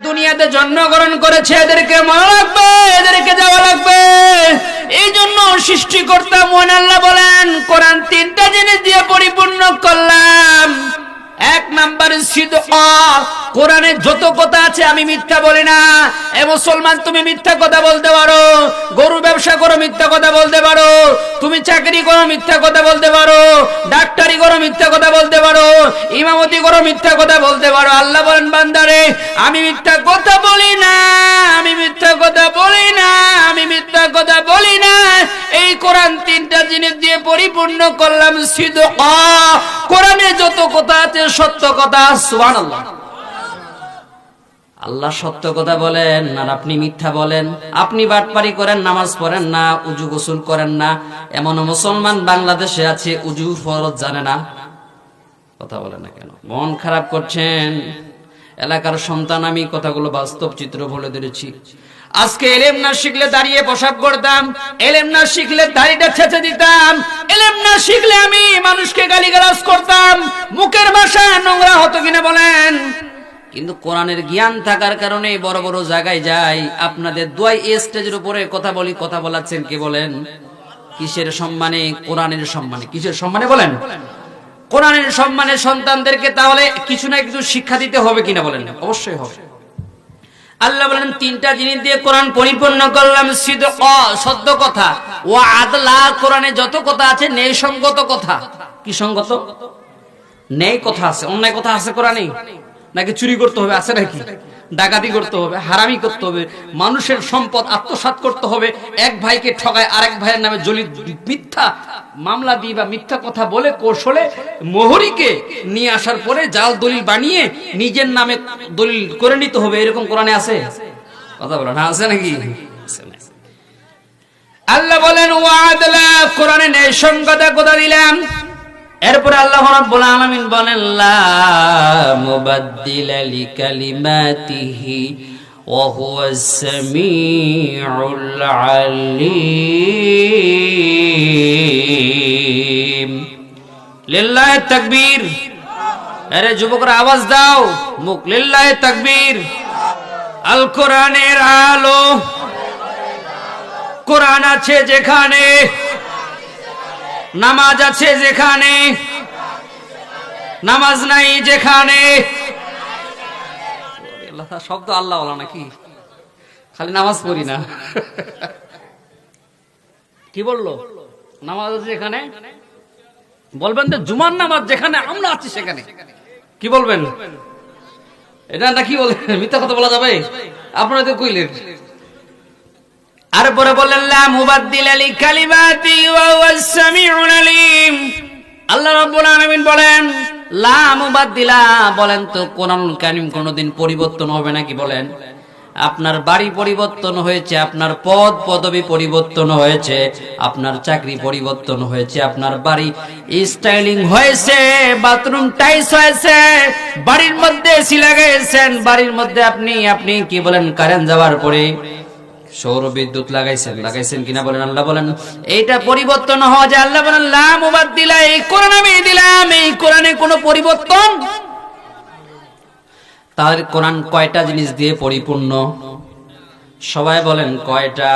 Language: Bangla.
দুনিয়াতে জন্মগ্রহণ করেছে, এদেরকে মনে রাখবে এদেরকে যাওয়া লাগবে। এই জন্য সৃষ্টিকর্তা মন আল্লাহ বলেন, কোরআন তিনটা জিনিস দিয়ে পরিপূর্ণ করলাম। এক নাম্বার সিদ্ধ কোরআনে যত কথা আছে আমি মিথ্যা বলি না। এ মুসলমান, তুমি মিথ্যা কথা বলতে পারো, গরু ব্যবসা করো, মিথ্যা কথা বলতে পারো, তুমি চাকরি করো, মিথ্যা কথা বলতে পারো, ডাক্তারি করো, মিথ্যা কথা বলতে পারো, ইমামতি করো, মিথ্যা কথা বলতে পারো। আল্লাহ বলেন বান্দারে আমি মিথ্যা কথা বলি না, আমি মিথ্যা কথা বলি না, আমি মিথ্যা কথা বলি না। এই কোরআন তিনটা জিনিস দিয়ে পরিপূর্ণ করলাম সিদ্ধ কোরআনে যত কথা আছে, সত্য কথা, সুবহানাল্লাহ। আল্লাহ সত্য কথা বলেন, আর আপনি মিথ্যা বলেন। আপনি বাটপারি করেন, নামাজ পড়েন না, উজু গোসল করেন না। এমন মুসলমান বাংলাদেশে আছে, উজু ফরজ জানে না। কথা বলে না কেন? মন খারাপ করছেন? এলাকার সন্তান, আমি কথাগুলো বাস্তব চিত্র বলে ধরেছি। আজকে এলেম না শিখলে দাঁড়িয়ে প্রসাব করতাম এলেম না শিখলে দাড়িটা ছেঁচে দিতাম, এলেম না শিখলে আমি মানুষকে গালিগালাজ করতাম, মুখের ভাষা নোংরা হতো কিনা বলেন। কিন্তু কোরআনের জ্ঞান থাকার কারণে বড় বড় জায়গায় যাই, আপনাদের দুয়াই স্টেজের উপরে কথা বলি, কথা বলাচ্ছেন কে বলেন? কিসের সম্মানে? কোরআনের সম্মানে। কিসের সম্মানে বলেন? কোরআনের সম্মানে সন্তানদেরকে তাহলে কিছু না কিছু শিক্ষা দিতে হবে কিনা বলেন? অবশ্যই হবে। আল্লাহ বলেন, তিনটা জিনিস দিয়ে কোরআন পরিপূর্ণ করলাম সদ্য কথা। ও আদলা কোরআনে যত কথা আছে, ন্যায়সঙ্গত সঙ্গত কথা। কি সঙ্গত? নেই কথা আছে, অন্যায় কথা আছে কোরআনে নাকি চুরি করতে হবে, আছে নাকি? ডাকাতি করতে হবে, হারামি করতে হবে, মানুষের সম্পদ আত্মসাৎ করতে হবে, এক ভাইকে ঠগায় আরেক ভাইয়ের নামে জলি মিথ্যা মামলা দিয়ে বা মিথ্যা কথা বলে কৌশলে মোহরিকে নিয়ে আসার পরে জাল দলিল বানিয়ে নিজের নামে দলিল করে নিতে হবে, এরকম কোরআনে আছে? কথা বলো না, আছে নাকি? আল্লাহ বলেন, ওয়াদলা কোরআনে নেই সংকতা কথা দিলাম এরপরে আল্লাহ রাব্বুল আলামিন বলেন, লা মুবাদদিলা লিকালিমাতিহি ওয়া হুয়াস সামিউল আলিম। লিল্লাহি তাকবীর। আরে যুবকরা আওয়াজ দাও। মুখ লিল্লাহি তাকবীর। আল কোরআনের আলো। কোরআন আছে যেখানে নামাজ আছে যেখানে? নামাজ নাই যেখানে? শব্দ আল্লাহ নাকি? খালি নামাজ পড়ি না। কি বলল? নামাজ আছে যেখানে? বলবেন তো জুমার নামাজ যেখানে আমরা আছি সেখানে। কি বলবেন? এটা না কি বলবেন মিথ্যা কথা বলা যাবে? আপনারা তো কইলেন। আর পরে বললেন, লা মুবাদদিল আলি কালিমাতি ওয়া হুয়াস আলিম আল্লাহ রাব্বুল আলামিন বলেন, লা মুবাদদিলা বলেন তো কোরআনুল কারীম কোনোদিন পরিবর্তন হবে নাকি বলেন? আপনার বাড়ি পরিবর্তন হয়েছে, আপনার পদ পদবি পরিবর্তন হয়েছে, আপনার চাকরি পরিবর্তন হয়েছে, আপনার বাড়ি স্টাইলিং হয়েছে, বাথরুম টাইস হয়েছে, বাড়ির মধ্যে এসি লাগাইছেন, বাড়ির মধ্যে আপনি আপনি কি বলেন, কারেন্ট যাওয়ার পরে? সৌর বিদ্যুৎ লাগাইছেন লাগাইছেন কিনা বলেন, আল্লাহ বলেন, এইটা পরিবর্তন হওয়া যায়। আল্লাহ বলেন লাম উবাদ দিলা, এই কোরআন আমি দিলাম, এই কোরআনে কোনো পরিবর্তন? তার কোরআন কয়টা জিনিস দিয়ে পরিপূর্ণ? সবাই বলেন, কয়টা?